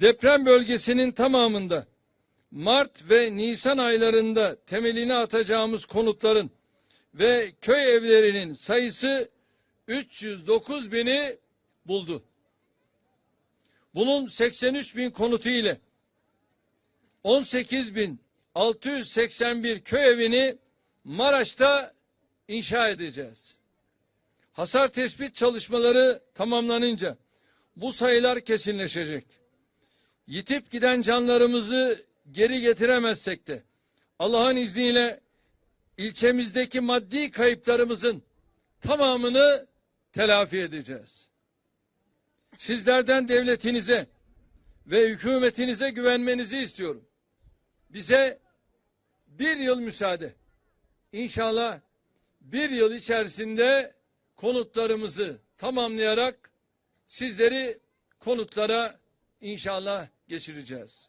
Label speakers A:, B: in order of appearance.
A: deprem bölgesinin tamamında Mart ve Nisan aylarında temelini atacağımız konutların ve köy evlerinin sayısı 309 bini buldu. Bunun 83 bin konutu ile 18 bin 681 köy evini Maraş'ta inşa edeceğiz. Hasar tespit çalışmaları tamamlanınca bu sayılar kesinleşecek. Yitip giden canlarımızı geri getiremezsek de Allah'ın izniyle ilçemizdeki maddi kayıplarımızın tamamını telafi edeceğiz. Sizlerden devletinize ve hükümetinize güvenmenizi istiyorum. Bize bir yıl müsaade. İnşallah bir yıl içerisinde konutlarımızı tamamlayarak sizleri konutlara inşallah geçireceğiz.